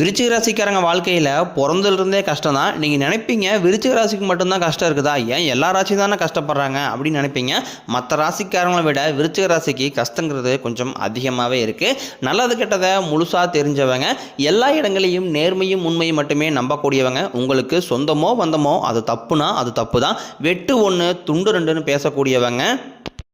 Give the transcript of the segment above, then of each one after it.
விருச்சிக ராசிக்காரங்க வாழ்க்கையில் பிறந்திலிருந்தே கஷ்டம் தான் நீங்கள் நினைப்பீங்க விருச்சிக ராசிக்கு மட்டும்தான் கஷ்டம் இருக்குதா? ஏன் எல்லா ராசியும் தானே கஷ்டப்படுறாங்க அப்படின்னு நினைப்பீங்க. மற்ற ராசிக்காரங்களை விட விருச்சிக ராசிக்கு கஷ்டங்கிறது கொஞ்சம் அதிகமாகவே இருக்குது நல்லது கெட்டதை முழுசாக தெரிஞ்சவங்க எல்லா இடங்களையும் நேர்மையும் உண்மையும் மட்டுமே நம்பக்கூடியவங்க. உங்களுக்கு சொந்தமோ வந்தமோ அது தப்புனா அது தப்பு தான் வெட்டு ஒன்று துண்டு ரெண்டுன்னு பேசக்கூடியவங்க.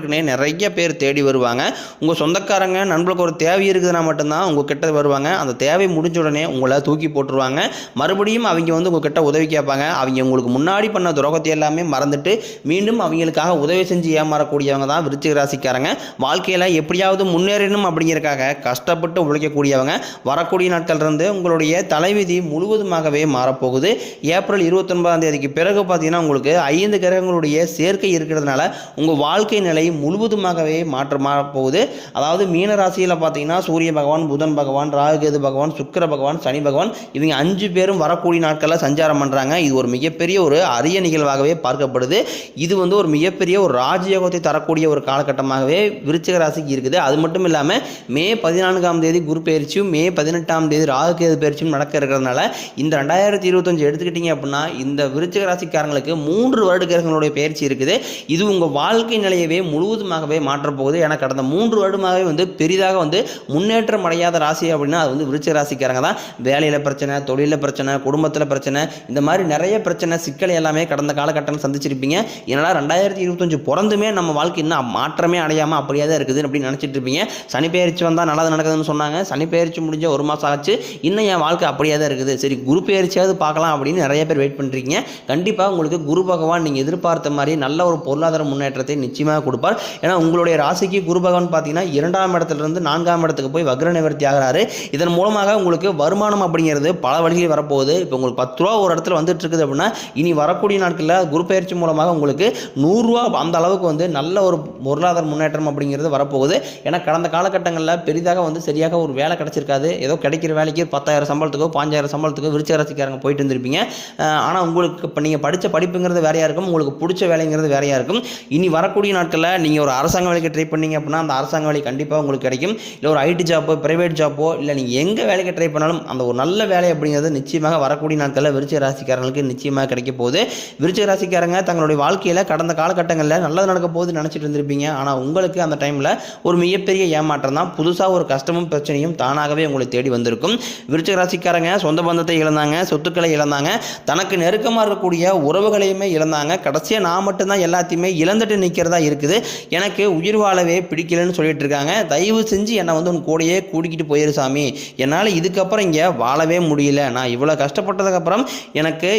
சொல்கிறதுக்குனே நிறைய பேர் தேடி வருவாங்க. உங்கள் சொந்தக்காரங்க நண்பர்களுக்கு ஒரு தேவை இருக்குதுன்னா மட்டும்தான் உங்கள் கிட்ட வருவாங்க. அந்த தேவை முடிஞ்ச உடனே உங்களை தூக்கி போட்டுருவாங்க. மறுபடியும் அவங்க வந்து உங்கள் கிட்ட உதவி கேட்பாங்க. அவங்க உங்களுக்கு முன்னாடி பண்ண துரோகத்தை எல்லாமே மறந்துட்டு மீண்டும் அவங்களுக்காக உதவி செஞ்சு ஏமாறக்கூடியவங்க தான் விருச்சிக ராசிக்காரங்க. வாழ்க்கையில் எப்படியாவது முன்னேறணும் அப்படிங்கிறக்காக கஷ்டப்பட்டு உழைக்கக்கூடியவங்க. வரக்கூடிய நாட்கள்லேருந்து உங்களுடைய தலைவிதி முழுவதுமாகவே மாறப்போகுது. ஏப்ரல் இருபத்தொன்பதாம் தேதிக்கு பிறகு பார்த்தீங்கன்னா உங்களுக்கு ஐந்து கிரகங்களுடைய சேர்க்கை இருக்கிறதுனால உங்கள் வாழ்க்கை நிலை முழுவதுமாகவே மாற்றமாக போகுது. அதாவது மீன ராசியில் பார்த்தீங்கன்னா சூரிய பகவான் புதன் பகவான் ராகுகேது பகவான் சுக்கர பகவான் சனி பகவான் இவங்க அஞ்சு பேரும் வரக்கூடிய நாட்களில் சஞ்சாரம் பண்ணுறாங்க இது ஒரு மிகப்பெரிய ஒரு அரிய நிகழ்வாகவே பார்க்கப்படுது. இது வந்து ஒரு மிகப்பெரிய ஒரு ராஜயோகத்தை தரக்கூடிய ஒரு காலகட்டமாகவே விருச்சிக ராசிக்கு இருக்குது. அது மட்டும் இல்லாமல் மே பதினான்காம் தேதி குரு பயிற்சியும் மே பதினெட்டாம் தேதி ராகுகேது பயிற்சியும் நடக்க இருக்கிறதுனால இந்த ரெண்டாயிரத்தி இருபத்தஞ்சு எடுத்துக்கிட்டிங்க அப்படின்னா இந்த விருச்சிக ராசிக்காரங்களுக்கு மூன்று வருட கிரகங்களுடைய பயிற்சி இருக்குது. இது உங்கள் வாழ்க்கை நிலையவே முழுவதுமாகவே மாற்றப்போகுது. ஏன்னா கடந்த மூன்று வருடமாகவே வந்து பெரிதாக வந்து முன்னேற்றம் அடையாத ராசி அப்படின்னா அது வந்து விருச்ச ராசிக்காரங்க தான். வேலையில் பிரச்சனை தொழிலில் பிரச்சனை குடும்பத்தில் பிரச்சனை இந்த மாதிரி நிறைய பிரச்சனை சிக்கல் எல்லாமே கடந்த காலகட்டத்தில் சந்திச்சிருப்பீங்க. என்னடா ரெண்டாயிரத்தி இருபத்தஞ்சு பிறந்துமே நம்ம வாழ்க்கை இன்னும் மாற்றமே அடையாமல் அப்படியே தான் இருக்குது அப்படின்னு நினச்சிட்டு இருப்பீங்க. சனி பெயர்ச்சி வந்தால் நல்லது நடக்குதுன்னு சொன்னாங்க. சனி பெயர்ச்சி முடிஞ்ச ஒரு மாதம் ஆச்சு. இன்னும் என் வாழ்க்கை அப்படியே தான் இருக்குது. சரி குரு பெயர்ச்சியாவது பார்க்கலாம் அப்படின்னு நிறைய பேர் வெயிட் பண்ணுறீங்க கண்டிப்பாக உங்களுக்கு குரு பகவான் நீங்கள் எதிர்பார்த்த மாதிரி நல்ல ஒரு பொருளாதார முன்னேற்றத்தை நிச்சயமாக கொடுப்பார். ஏன்னா உங்களுடைய ராசிக்கு குரு பகவான் பார்த்தீங்கன்னா இரண்டாம் இடத்துலேருந்து நான்காம் இடத்துக்கு போய் வக்ர நிவர்த்தி ஆகிறாரு. இதன் மூலமாக உங்களுக்கு வருமானம் அப்படிங்கிறது பல வழிகள் வரப்போகுது. இப்போ உங்களுக்கு பத்து ரூபா ஒரு இடத்துல வந்துட்டு இருக்குது அப்படின்னா இனி வரக்கூடிய நாட்களில் குரு பயிற்சி மூலமாக உங்களுக்கு நூறுரூவா அந்த அளவுக்கு வந்து நல்ல ஒரு பொருளாதார முன்னேற்றம் அப்படிங்கிறது வரப்போகுது. ஏன்னா கடந்த காலகட்டங்களில் பெரிதாக வந்து சரியாக ஒரு வேலை கிடைச்சிருக்காது. ஏதோ கிடைக்கிற வேலைக்கு பத்தாயிரம் சம்பளத்துக்கோ பாஞ்சாயிரம் சம்பளத்துக்கோ விருச்ச ராசிக்காரங்க போயிட்டு இருந்திருப்பீங்க. ஆனால் உங்களுக்கு இப்போ நீங்கள் படித்த படிப்புங்கிறது வேறையாக இருக்கும். உங்களுக்கு பிடிச்ச வேலைங்கிறது வேறையாக இருக்கும். இனி வரக்கூடிய நாட்களில் நீங்கள் ஒரு அரசாங்க வேலைக்கு ட்ரை பண்ணீங்க அப்படின்னா அந்த அரசாங்க வேலை கண்டிப்பாக உங்களுக்கு கிடைக்கும். இல்லை ஒரு ஐடி ஜாப்போ ப்ரைவேட் ஜாப்போ இல்லை நீங்கள் எங்கே வேலைக்கு ட்ரை பண்ணாலும் அந்த ஒரு நல்ல வேலை அப்படிங்கிறது நிச்சயமாக வரக்கூடிய நாட்களில் விருச்சிக ராசிக்காரங்களுக்கு நிச்சயமாக கிடைக்க போகுது. விருச்சிக ராசிக்காரங்க தங்களுடைய வாழ்க்கையில் கடந்த காலகட்டங்களில் நல்லது நடக்க போகுது நினச்சிட்டு இருந்திருப்பீங்க. ஆனால் உங்களுக்கு அந்த டைமில் ஒரு மிகப்பெரிய ஏமாற்றம் தான். புதுசாக ஒரு கஷ்டமும் பிரச்சனையும் தானாகவே உங்களை தேடி வந்திருக்கும். விருச்சிக ராசிக்காரங்க சொந்த பந்தத்தை இழந்தாங்க சொத்துக்களை இழந்தாங்க தனக்கு நெருக்கமாக இருக்கக்கூடிய உறவுகளையுமே இழந்தாங்க. கடைசியாக நான் மட்டும்தான் எல்லாத்தையுமே இழந்துட்டு நிற்கிறதா இருக்குது. எனக்கு உயிர் வாழவே பிடிக்கலன்னு சொல்லிட்டு இருக்காங்க தயவு செஞ்சு என்னை வந்து உன் கூடயே கூட்டிக்கிட்டு போயிரு சாமி. என்னால் இதுக்கப்புறம் இங்கே வாழவே முடியல. நான் இவ்வளோ கஷ்டப்பட்டதுக்கப்புறம் எனக்கு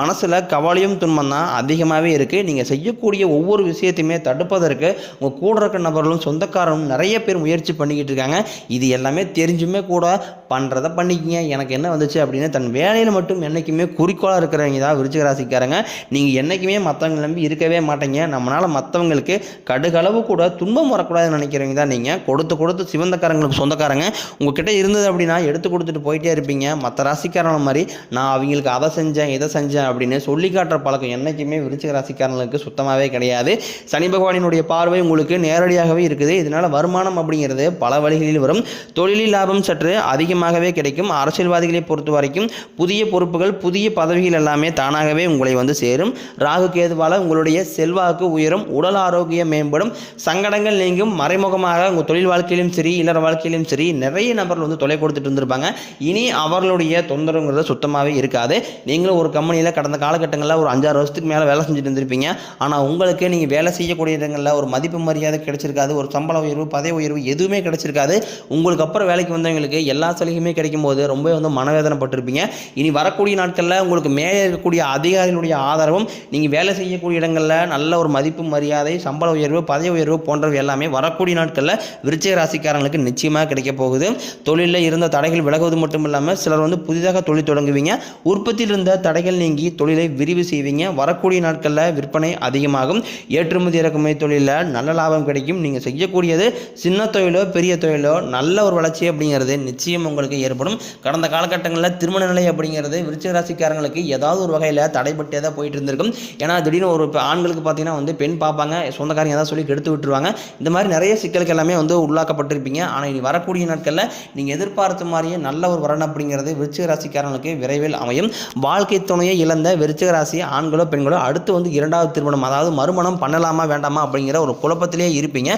மனசில் கவலையும் துன்பம் தான் அதிகமாகவே இருக்குது நீங்கள் செய்யக்கூடிய ஒவ்வொரு விஷயத்தையுமே தடுப்பதற்கு உங்கள் கூட இருக்க நபர்களும் சொந்தக்காரரும் நிறைய பேர் முயற்சி பண்ணிக்கிட்டு இருக்காங்க. இது எல்லாமே தெரிஞ்சுமே கூட பண்ணுறத பண்ணிக்கங்க. எனக்கு என்ன வந்துச்சு அப்படின்னு தன் வேலையில் மட்டும் என்றைக்குமே குறிக்கோளாக இருக்கிறவங்க தான் விருச்சிக ராசிக்காரங்க. நீங்கள் என்றைக்குமே மற்றவங்க நம்பி இருக்கவே மாட்டீங்க. நம்மளால் மற்றவங்களுக்கு கடுகளவு கூட துன்பம் வரக்கூடாதுன்னு நினைக்கிறவங்க தான் நீங்கள் கொடுத்து கொடுத்து சிவந்தக்காரங்களுக்கு சொந்தக்காரங்க. உங்ககிட்ட இருந்தது அப்படின்னா எடுத்து கொடுத்துட்டு போயிட்டே இருப்பீங்க. மற்ற ராசிக்காரங்க மாதிரி நான் அவங்களுக்கு அதை செஞ்சேன் இதை செஞ்சேன் அப்படின்னு சொல்லி காட்டுற பழக்கம் என்றைக்குமே விருச்சிக ராசிக்காரங்களுக்கு சுத்தமாகவே கிடையாது. சனி பகவானினுடைய பார்வை உங்களுக்கு நேரடியாகவே இருக்குது. இதனால் வருமானம் அப்படிங்கிறது பல வழிகளில் வரும். தொழிலில் லாபம் சற்று அதிகமாகவே கிடைக்கும். அரசியல்வாதிகளை பொறுத்த வரைக்கும் புதிய பொறுப்புகள் புதிய பதவிகள் எல்லாமே தானாகவே உங்களை வந்து சேரும். ராகு கேதுவால் உங்களுடைய செல்வாக்கு உயரும். உடல் ஆரோக்கியம் மேம்படும். சங்கடங்கள் நீங்கும். மறைமுகமாக உங்கள் தொழில் வாழ்க்கையிலும் சரி இல்லற வாழ்க்கையிலும் சரி நிறைய நபர்கள் வந்து தொலை கொடுத்துட்டு இருந்திருப்பாங்க. இனி அவர்களுடைய தொந்தரவுங்கிறது சுத்தமாகவே இருக்காது. நீங்களும் ஒரு கம்பெனியில் கடந்த காலகட்டங்களில் ஒரு அஞ்சாறு வருஷத்துக்கு மேலே வேலை செஞ்சுட்டு இருந்திருப்பீங்க. ஆனால் உங்களுக்கு நீங்கள் வேலை செய்யக்கூடிய இடங்களில் ஒரு மதிப்பு மரியாதை கிடைச்சிருக்காது. ஒரு சம்பள உயர்வு பதவி உயர்வு எதுவுமே கிடைச்சிருக்காது. உங்களுக்கு அப்புறம் வேலைக்கு வந்தவங்களுக்கு எல்லா சலுகையுமே கிடைக்கும் போது ரொம்ப வந்து மனவேதனைப்பட்டிருப்பீங்க. இனி வரக்கூடிய நாட்களில் உங்களுக்கு மேலே இருக்கக்கூடிய அதிகாரிகளுடைய ஆதரவும் நீங்கள் வேலை செய்யக்கூடிய இடங்களில் நல்ல ஒரு மதிப்பு மரியாதை சம்பள உயர்வு உயர்வு பதவி உயர்வு போன்றவை எல்லாமே வரக்கூடிய நாட்களில் விருச்சிக ராசிக்காரங்களுக்கு நிச்சயமாக கிடைக்க போகுது. தொழிலில் இருந்த தடைகள் விலகுவது மட்டும் இல்லாமல் சிலர் வந்து புதிதாக தொழில் தொடங்குவீங்க. உற்பத்தியில் இருந்த தடைகள் நீங்கி தொழிலை விரிவு செய்வீங்க. வரக்கூடிய நாட்களில் விற்பனை அதிகமாகும். ஏற்றுமதி இறக்குமதி தொழிலில் நல்ல லாபம் கிடைக்கும். நீங்கள் செய்யக்கூடியது சின்ன தொழிலோ பெரிய தொழிலோ நல்ல ஒரு வளர்ச்சி அப்படிங்கிறது நிச்சயம் உங்களுக்கு ஏற்படும். கடந்த காலகட்டங்களில் திருமண நிலை அப்படிங்கிறது விருச்சிக ராசிக்காரங்களுக்கு ஏதாவது ஒரு வகையில் தடைப்பட்டே தான் போயிட்டு இருந்திருக்கும். ஏன்னா திடீர்னு ஒரு ஆண்களுக்கு பார்த்தீங்கன்னா வந்து பெண் பார்ப்பாங்க சொந்தக்காரங்க ஏதாவது சொல்லி கெடுத்து விட்டுருவாங்க. இந்த மாதிரி நிறைய சிக்கலுக்கு எல்லாமே வந்து உள்ளாக்கப்பட்டிருப்பீங்க. ஆனால் இனி வரக்கூடிய நாட்களில் நீங்கள் எதிர்பார்த்த மாதிரியே நல்ல ஒரு வரன் அப்படிங்கிறது விருச்சிக ராசிக்காரங்களுக்கு விரைவில் அமையும். வாழ்க்கை துணையை இழந்த விருச்சிக ராசி ஆண்களோ பெண்களோ அடுத்து வந்து இரண்டாவது திருமணம் அதாவது மறுமணம் பண்ணலாமா வேண்டாமா அப்படிங்கிற ஒரு குழப்பத்திலேயே இருப்பீங்க.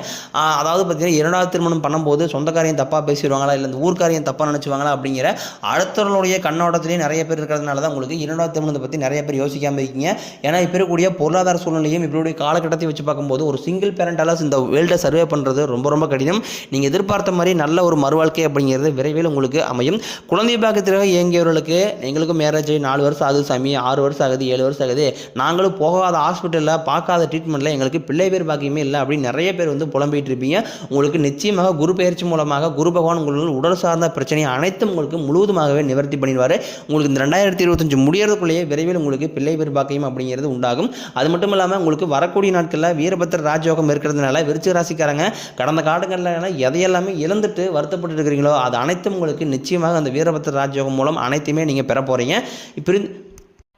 அதாவது பார்த்தீங்கன்னா இரண்டாவது திருமணம் பண்ணும்போது சொந்தக்காரையும் தப்பாக பேசிடுவாங்களா இல்லை இந்த ஊர்க்காரையும் தப்பாக நினச்சிவாங்களா அப்படிங்கிற அடுத்தவர்களுடைய கண்ணோட்டத்திலேயே நிறைய பேர் இருக்கிறதுனால தான் உங்களுக்கு இரண்டாவது திருமணத்தை பற்றி நிறைய பேர் யோசிக்காமல் இருக்கீங்க. ஏன்னா இப்போ இருக்கக்கூடிய பொருளாதார சூழ்நிலையும் இப்படி காலகட்டத்தை வச்சு பார்க்கும்போது ஒரு சிங்கிள் பேரண்டால இந்த வேர்ல்டை சர்வே பண்ணுறது ரொம்ப ரொம்ப கடினம். நீங்கள் எதிர்பார்த்த மாதிரி நல்ல ஒரு மறுவாழ்க்கை அப்படிங்கிறது விரைவில் உங்களுக்கு அமையும். குழந்தை பாக்கத்திற்காக இயங்கியவர்களுக்கு எங்களுக்கும் மேரேஜ் ஆகி நாலு வருஷம் ஆகுது சாமி ஆறு வருஷம் ஆகுது ஏழு வருஷம் ஆகுது. நாங்களும் போகாத ஹாஸ்பிட்டலில் பார்க்காத ட்ரீட்மெண்ட்டில் எங்களுக்கு பிள்ளை பேர் பாக்கியமே இல்லை அப்படின்னு நிறைய பேர் வந்து புலம்பிட்டு இருப்பீங்க. உங்களுக்கு நிச்சயமாக குரு பயிற்சி மூலமாக குரு பகவான் உங்களுக்கு உடல் சார்ந்த பிரச்சனை அனைத்தும் உங்களுக்கு முழுவதுமாகவே நிவர்த்தி பண்ணிடுவார். உங்களுக்கு இந்த ரெண்டாயிரத்தி இருபத்தஞ்சு முடியறதுக்குள்ளேயே விரைவில் உங்களுக்கு பிள்ளை பேர் பாக்கியம் அப்படிங்கிறது உண்டாகும். அது மட்டும் இல்லாமல் உங்களுக்கு வரக்கூடிய நாட்களில் வீரபத்திர ராஜயோகம் இருக்கிறதுனால விருச்சிக ராசிக்காரங்க கடந்த காலங்களில் எதையெல்லாமே இழந்துட்டு வருத்தப்பட்டு இருக்கிறீங்களோ அது அனைத்தும் உங்களுக்கு நிச்சயமாக அந்த வீரபத்திர ராஜயோகம் மூலம் அனைத்துமே நீங்கள் பெற போகிறீங்க இப்போ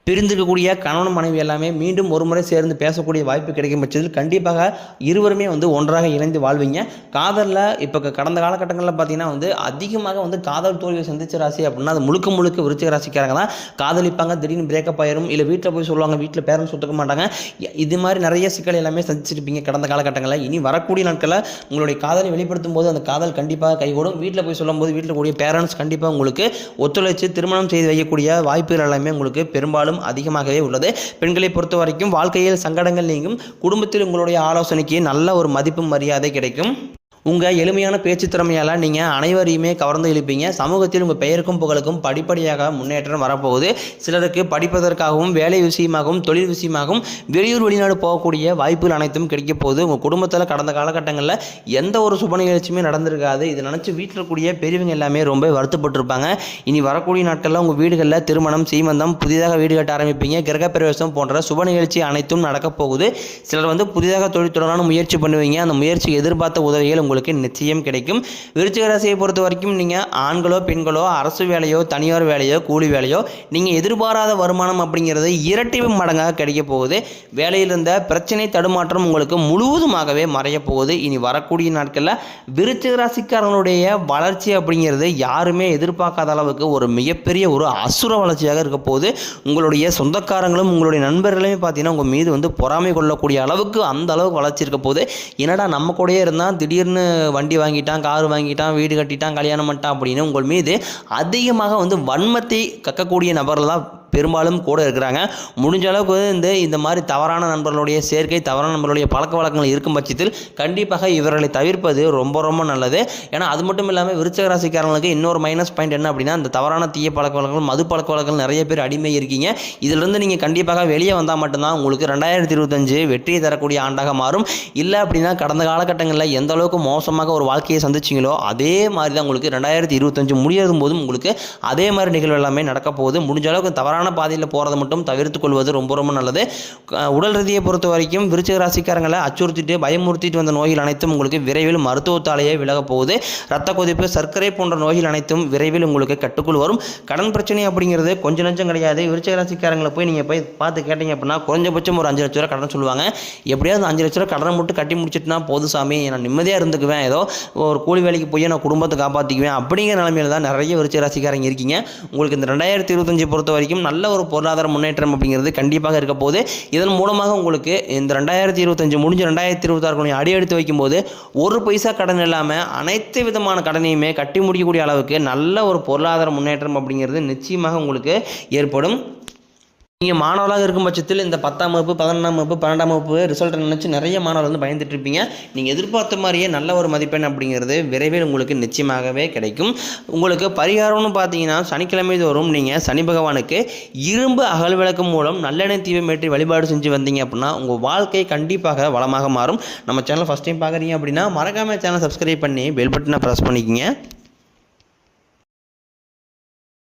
பிரிந்திருக்கக்கூடிய கணவன் மனைவி எல்லாமே மீண்டும் ஒரு முறை சேர்ந்து பேசக்கூடிய வாய்ப்பு கிடைக்கும் பட்சத்தில் கண்டிப்பாக இருவருமே வந்து ஒன்றாக இணைந்து வாழ்வீங்க. காதலில் இப்போ கடந்த காலகட்டங்களில் பார்த்தீங்கன்னா வந்து அதிகமாக வந்து காதல் தோல்வியை சந்திச்ச ராசி அப்படின்னா அது முழுக்க முழுக்க விருச்சிக ராசிக்காரங்க தான். காதலிப்பாங்க திடீர்னு பிரேக்கப் ஆயிரும் இல்லை வீட்டில் போய் சொல்லுவாங்க வீட்டில் பேரண்ட்ஸ் ஒத்துக்க மாட்டாங்க. இது மாதிரி நிறைய சிக்கல் எல்லாமே சந்திச்சிருப்பீங்க கடந்த காலகட்டங்களில். இனி வரக்கூடிய நாட்களில் உங்களுடைய காதலை வெளிப்படுத்தும் போது அந்த காதல் கண்டிப்பாக கைகூடும். வீட்டில் போய் சொல்லும்போது வீட்டில் கூடிய பேரண்ட்ஸ் கண்டிப்பாக உங்களுக்கு ஒத்துழைச்சு திருமணம் செய்து வைக்கக்கூடிய வாய்ப்புகள் எல்லாமே உங்களுக்கு பெரும்பாலும் அதிகமாகவே உள்ளது. பெண்களை பொறுத்த வரைக்கும் வாழ்க்கையில் சங்கடங்கள் நீங்கும். குடும்பத்தில் உங்களுடைய ஆலோசனைக்கு நல்ல ஒரு மதிப்பு மரியாதை கிடைக்கும். உங்கள் எளிமையான பேச்சு திறமையால் நீங்கள் அனைவரையுமே கவர்ந்து இழுப்பீங்க. சமூகத்தில் உங்கள் பெயருக்கும் புகழுக்கும் படிப்படியாக முன்னேற்றம் வரப்போகுது. சிலருக்கு படிப்பதற்காகவும் வேலை விஷயமாகவும் தொழில் விஷயமாகவும் வெளியூர் வெளிநாடு போகக்கூடிய வாய்ப்புகள் அனைத்தும் கிடைக்க போகுது. உங்கள் குடும்பத்தில் கடந்த காலகட்டங்களில் எந்த ஒரு சுப நிகழ்ச்சியுமே நடந்திருக்காது. இதை நினச்சி வீட்டில் இருக்கக்கூடிய பெரியவங்க எல்லாமே ரொம்ப வருத்தப்பட்டிருப்பாங்க. இனி வரக்கூடிய நாட்களில் உங்கள் வீடுகளில் திருமணம் சீமந்தம் புதிதாக வீடு கட்ட ஆரம்பிப்பீங்க. கிரகப்பிரவேசம் போன்ற சுப நிகழ்ச்சி அனைத்தும் நடக்கப் போகுது. சிலர் வந்து புதிதாக தொழில் தொடரான முயற்சி பண்ணுவீங்க. அந்த முயற்சி எதிர்பார்த்த உதவிகள் உங்களுக்கு நிச்சயம் கிடைக்கும். விருச்சிக ராசியை பொறுத்த வரைக்கும் நீங்கள் ஆண்களோ பெண்களோ அரசு வேலையோ தனியார் வேலையோ கூலி வேலையோ நீங்கள் எதிர்பாராத வருமானம் அப்படிங்கிறது இரட்டி மடங்காக கிடைக்க போகுது. வேலையில் இருந்த பிரச்சனை தடுமாற்றம் உங்களுக்கு முழுவதுமாகவே மறைய போகுது. இனி வரக்கூடிய நாட்களில் விருச்சிக ராசிக்காரங்களுடைய வளர்ச்சி அப்படிங்கிறது யாருமே எதிர்பார்க்காத அளவுக்கு ஒரு மிகப்பெரிய ஒரு அசுர வளர்ச்சியாக இருக்க போகுது. உங்களுடைய சொந்தக்காரங்களும் உங்களுடைய நண்பர்களுமே பார்த்தீங்கன்னா உங்கள் மீது வந்து பொறாமை கொள்ளக்கூடிய அளவுக்கு அந்த அளவுக்கு வளர்ச்சி இருக்க போகுது. என்னடா நம்ம கூடயே இருந்தால் திடீர்னு வண்டி வாங்கிட்டான் கார் வாங்கிட்டான் வீடு கட்டிட்டான் கல்யாணம் பண்ணிட்டான் அப்படின்னு உங்கள் மீது அதிகமாக வந்து வன்மத்தை கக்கக்கூடிய நபரில் தான் பெரும்பாலும் கூட இருக்கிறாங்க. முடிஞ்ச அளவுக்கு வந்து இந்த இந்த மாதிரி தவறான நண்பர்களுடைய சேர்க்கை தவறான நண்பர்களுடைய பழக்க வழக்கங்கள் இருக்கும் பட்சத்தில் கண்டிப்பாக இவர்களை தவிர்ப்பது ரொம்ப ரொம்ப நல்லது. ஏன்னா அது மட்டும் இல்லாமல் விருச்சக ராசிக்காரங்களுக்கு இன்னொரு மைனஸ் பாயிண்ட் என்ன அப்படின்னா இந்த தவறான தீய பழக்க வழக்கங்கள் மது பழக்க வழக்கங்கள் நிறைய பேர் அடிமை இருக்கீங்க இதிலிருந்து நீங்கள் கண்டிப்பாக வெளியே வந்தால் மட்டும்தான் உங்களுக்கு ரெண்டாயிரத்தி இருபத்தஞ்சு வெற்றியை தரக்கூடிய ஆண்டாக மாறும். இல்லை அப்படின்னா கடந்த காலகட்டங்களில் எந்த அளவுக்கு மோசமாக ஒரு வாழ்க்கையை சந்திச்சிங்களோ அதே மாதிரி தான் உங்களுக்கு ரெண்டாயிரத்தி இருபத்தஞ்சு முடியும் போதும் உங்களுக்கு அதே மாதிரி நிகழ்வு எல்லாமே நடக்க போகுது. முடிஞ்ச அளவுக்கு தவறான பாதையில் போகிறத மட்டும் தவிர்த்து கொள்வது ரொம்ப ரொம்ப நல்லது. உடல் ரீதியை பொறுத்த வரைக்கும் விருச்சிக ராசிக்காரங்களை அச்சுறுத்திட்டு பயமுறுத்திட்டு வந்த நோய்கள் அனைத்தும் உங்களுக்கு விரைவில் மருத்துவத்தாலேயே விலகப் போகுது. ரத்த கொதிப்பு சர்க்கரை போன்ற நோய்கள் அனைத்தும் விரைவில் உங்களுக்கு கட்டுக்குள் வரும். கடன் பிரச்சனை அப்படிங்கிறது கொஞ்சம் நஞ்சம் கிடையாது. விருச்சிக ராசிக்காரங்களை போய் நீங்கள் போய் பார்த்து கேட்டீங்க அப்படின்னா குறைஞ்சபட்சம் ஒரு அஞ்சு லட்ச ரூபா கடன் சொல்லுவாங்க. எப்படியாவது அஞ்சு லட்ச ரூபா கடனை மட்டும் கட்டி முடிச்சிட்டுனா போதும் சாமி. நான் நிம்மதியாக இருந்துக்குவேன். ஏதோ ஒரு கூலி வேலைக்கு போய் நான் குடும்பத்தை காப்பாற்றிக்குவேன் அப்படிங்கிற நிலமையில தான் நிறைய விருச்சிக ராசிக்காரங்க இருக்கீங்க. உங்களுக்கு இந்த ரெண்டாயிரத்தி இருபத்தஞ்சு பொறுத்த வரைக்கும் நல்ல நல்ல ஒரு பொருளாதார முன்னேற்றம் அப்படிங்கிறது கண்டிப்பாக இருக்க போது இதன் மூலமாக உங்களுக்கு இந்த ரெண்டாயிரத்தி இருபத்தஞ்சு முடிஞ்ச ரெண்டாயிரத்தி இருபத்தாறு அடி எடுத்து வைக்கும்போது ஒரு பைசா கடன் இல்லாமல் அனைத்து விதமான கடனையுமே கட்டி முடிக்கக்கூடிய அளவுக்கு நல்ல ஒரு பொருளாதார முன்னேற்றம் அப்படிங்கிறது நிச்சயமாக உங்களுக்கு ஏற்படும். நீங்கள் மாணவராக இருக்கும் பட்சத்தில் இந்த பத்தாம் வகுப்பு பதினொன்றாம் வகுப்பு பன்னெண்டாம் வகுப்பு ரிசல்ட்டை நினச்சி நிறைய மாணவர்கள் வந்து பயந்துட்டு இருப்பீங்க நீங்கள் எதிர்பார்த்த மாதிரியே நல்ல ஒரு மதிப்பெண் அப்படிங்கிறது விரைவில் உங்களுக்கு நிச்சயமாகவே கிடைக்கும். உங்களுக்கு பரிகாரம்னு பார்த்தீங்கன்னா சனிக்கிழமை தோறும் நீங்கள் சனி பகவானுக்கு இரும்பு அகல் விளக்கு மூலம் நல்லெண்ணெய் தீபம் ஏற்றி வழிபாடு செஞ்சு வந்தீங்க அப்படின்னா உங்கள் வாழ்க்கை கண்டிப்பாக வளமாக மாறும். நம்ம சேனல் ஃபஸ்ட் டைம் பார்க்குறீங்க அப்படின்னா மறக்காமல் சேனல் சப்ஸ்கிரைப் பண்ணி பெல் பட்டனை ப்ரெஸ் பண்ணிக்கங்க.